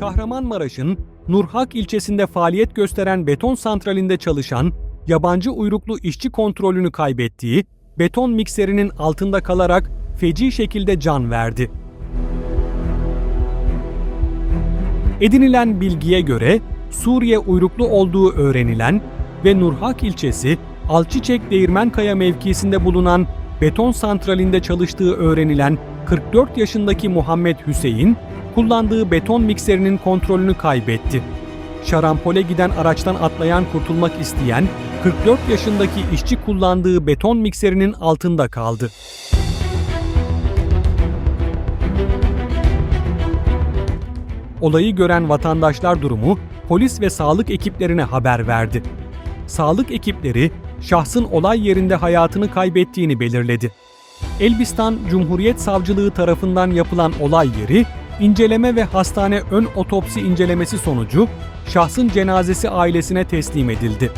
Kahramanmaraş'ın Nurhak ilçesinde faaliyet gösteren beton santralinde çalışan yabancı uyruklu işçi kontrolünü kaybettiği beton mikserinin altında kalarak feci şekilde can verdi. Edinilen bilgiye göre Suriye uyruklu olduğu öğrenilen ve Nurhak ilçesi Alçiçek Değirmenkaya mevkisinde bulunan beton santralinde çalıştığı öğrenilen 44 yaşındaki Muhammed Hüseyin, kullandığı beton mikserinin kontrolünü kaybetti. Şarampole giden araçtan atlayan kurtulmak isteyen 44 yaşındaki işçi kullandığı beton mikserinin altında kaldı. Olayı gören vatandaşlar durumu polis ve sağlık ekiplerine haber verdi. Sağlık ekipleri şahsın olay yerinde hayatını kaybettiğini belirledi. Elbistan Cumhuriyet Savcılığı tarafından yapılan olay yeri, inceleme ve hastane ön otopsi incelemesi sonucu şahsın cenazesi ailesine teslim edildi.